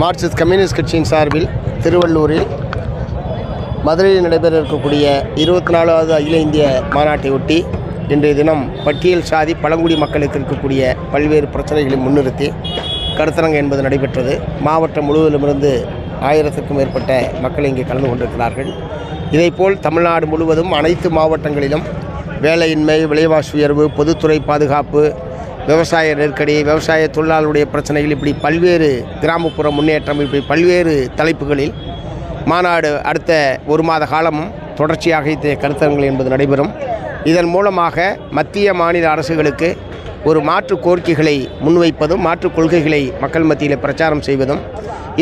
Marxist communist கட்சியின் சார்பில் திருவள்ளூரில் மதுரையில் நடைபெற இருக்கக்கூடிய இருபத்தி நாலாவது அகில இந்திய மாநாட்டை ஒட்டி இன்றைய தினம் பட்டியல் சாதி பழங்குடி மக்களுக்கு இருக்கக்கூடிய பல்வேறு பிரச்சனைகளை முன்னிறுத்தி கருத்தரங்கு என்பது நடைபெற்றது. மாவட்டம் முழுவதிலுமிருந்து ஆயிரத்துக்கும் மேற்பட்ட மக்கள் இங்கே கலந்து கொண்டிருக்கிறார்கள். இதேபோல் தமிழ்நாடு முழுவதும் அனைத்து மாவட்டங்களிலும் வேலையின்மை விலைவாசி உயர்வு பொதுத்துறை பாதுகாப்பு விவசாய நெருக்கடி விவசாய தொழிலாளருடைய பிரச்சனைகள் இப்படி பல்வேறு கிராமப்புற முன்னேற்றம் இப்படி பல்வேறு தலைப்புகளில் மாநாடு அடுத்த ஒரு மாத காலமும் தொடர்ச்சியாக இத்தகைய கருத்தரங்கள் என்பது நடைபெறும். இதன் மூலமாக மத்திய மாநில அரசுகளுக்கு ஒரு மாற்று கோரிக்கைகளை முன்வைப்பதும் மாற்றுக் கொள்கைகளை மக்கள் மத்தியில் பிரச்சாரம் செய்வதும்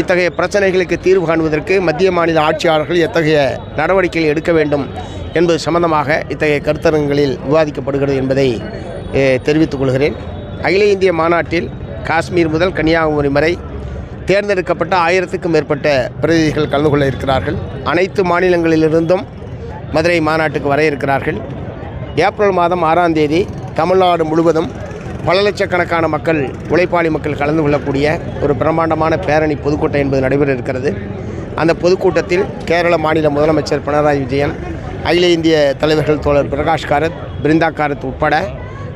இத்தகைய பிரச்சனைகளுக்கு தீர்வு காண்பதற்கு மத்திய மாநில ஆட்சியாளர்கள் எத்தகைய நடவடிக்கைகள் எடுக்க வேண்டும் என்பது சம்பந்தமாக இத்தகைய கருத்தரங்களில் விவாதிக்கப்படுகிறது என்பதை தெரிவித்துக் கொள்கிறேன். அகில இந்திய மாநாட்டில் காஷ்மீர் முதல் கன்னியாகுமரி வரை தேர்ந்தெடுக்கப்பட்ட ஆயிரத்துக்கும் மேற்பட்ட பிரதிநிதிகள் கலந்து கொள்ள இருக்கிறார்கள். அனைத்து மாநிலங்களிலிருந்தும் மதுரை மாநாட்டுக்கு வர இருக்கிறார்கள். ஏப்ரல் மாதம் ஆறாம் தேதி தமிழ்நாடு முழுவதும் பல லட்சக்கணக்கான மக்கள் உழைப்பாளி மக்கள் கலந்து கொள்ளக்கூடிய ஒரு பிரம்மாண்டமான பேரணி பொதுக்கூட்டம் என்பது நடைபெற இருக்கிறது. அந்த பொதுக்கூட்டத்தில் கேரள மாநில முதலமைச்சர் பினராயி விஜயன் அகில இந்திய தலைவர்கள் தோழர் பிரகாஷ் காரத் பிருந்தா காரத் உட்பட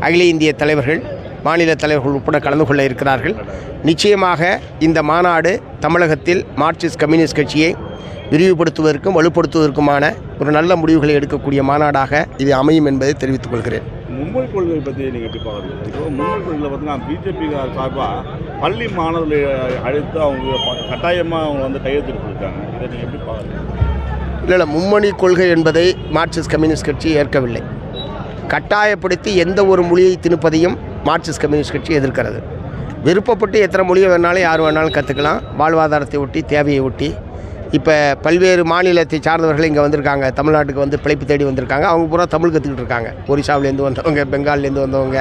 அகில இந்திய தலைவர்கள் மாநில தலைவர்கள் உட்பட கலந்து கொள்ள இருக்கிறார்கள். நிச்சயமாக இந்த மாநாடு தமிழகத்தில் மார்க்சிஸ்ட் கம்யூனிஸ்ட் கட்சியை விரிவுபடுத்துவதற்கும் வலுப்படுத்துவதற்குமான ஒரு நல்ல முடிவுகளை எடுக்கக்கூடிய மாநாடாக இது அமையும் என்பதை தெரிவித்துக் கொள்கிறேன். மும்மொழி கொள்கை பற்றி நீங்கள் எப்படி பார்க்குறீங்க? இப்போ மும்மொழி கொள்கையில் பார்த்தீங்கன்னா பிஜேபி சார்பாக பள்ளி மாணவர்களை அழைத்து அவங்க கட்டாயமாக அவங்க வந்து கையெழுத்து கொடுத்தாங்க இதை நீங்கள் எப்படி பார்க்குறீங்க? இல்லை இல்லை மும்மொழி கொள்கை என்பதை மார்க்சிஸ்ட் கம்யூனிஸ்ட் கட்சி ஏற்கவில்லை. கட்டாயப்படுத்தி எந்த ஒரு மொழியை திணிப்பதையும் மார்க்சிஸ்ட் கம்யூனிஸ்ட் கட்சி எதிர்க்கிறது. விருப்பப்பட்டு எத்தனை மொழியை வேணாலும் யார் வேணாலும் கற்றுக்கலாம் வாழ்வாதாரத்தை ஒட்டி தேவையை ஒட்டி. இப்போ பல்வேறு மாநிலத்தை சார்ந்தவர்கள் இங்கே வந்திருக்காங்க. தமிழ்நாட்டுக்கு வந்து பிழைப்பு தேடி வந்திருக்காங்க. அவங்க பூரா தமிழ் கற்றுக்கிட்டு இருக்காங்க. ஒரிசாவிலேருந்து வந்தவங்க பெங்கால்லேருந்து வந்தவங்க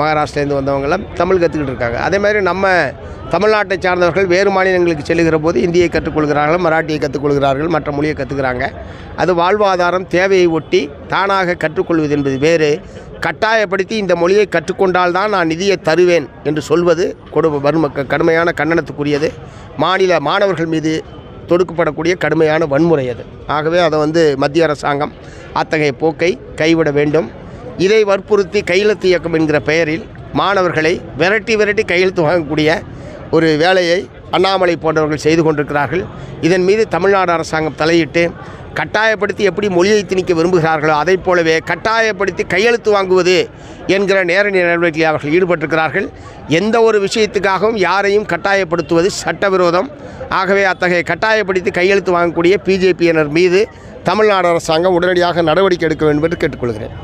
மகாராஷ்டிரேருந்து வந்தவங்கெல்லாம் தமிழ் கற்றுக்கிட்டு இருக்காங்க. அதே மாதிரி நம்ம தமிழ்நாட்டை சார்ந்தவர்கள் வேறு மாநிலங்களுக்கு செல்லுகிற போது இந்தியை கற்றுக்கொள்கிறார்கள் மராட்டியை கற்றுக்கொள்கிறார்கள் மற்ற மொழியை கற்றுக்கிறாங்க அது வாழ்வாதாரம் தேவையை ஒட்டி தானாக கற்றுக்கொள்வது என்பது வேறு. கட்டாயப்படுத்தி இந்த மொழியை கற்றுக்கொண்டால் தான் நான் நிதியை தருவேன் என்று சொல்வது கொடு வன்ம கடுமையான கண்டனத்துக்குரியது. மாநில மாணவர்கள் மீது தொடுக்கப்படக்கூடிய கடுமையான வன்முறை அது. ஆகவே அதை வந்து மத்திய அரசாங்கம் அத்தகைய போக்கை கைவிட வேண்டும். இதை வற்புறுத்தி கையெழுத்து இயக்கம் என்கிற பெயரில் மாணவர்களை விரட்டி விரட்டி கையெழுத்து வாங்கக்கூடிய ஒரு வேலையை அண்ணாமலை போன்றவர்கள் செய்து கொண்டிருக்கிறார்கள். இதன் மீது தமிழ்நாடு அரசாங்கம் தலையிட்டு கட்டாயப்படுத்தி எப்படி மொழியை திணிக்க விரும்புகிறார்களோ அதைப் போலவே கட்டாயப்படுத்தி கையெழுத்து வாங்குவது என்கிற நேரடி நடவடிக்கையில் அவர்கள் ஈடுபட்டிருக்கிறார்கள். எந்த ஒரு விஷயத்துக்காகவும் யாரையும் கட்டாயப்படுத்துவது சட்டவிரோதம். ஆகவே அத்தகைய கட்டாயப்படுத்தி கையெழுத்து வாங்கக்கூடிய பிஜேபியினர் மீது தமிழ்நாடு அரசாங்கம் உடனடியாக நடவடிக்கை எடுக்க வேண்டும் என்று கேட்டுக்கொள்கிறேன்.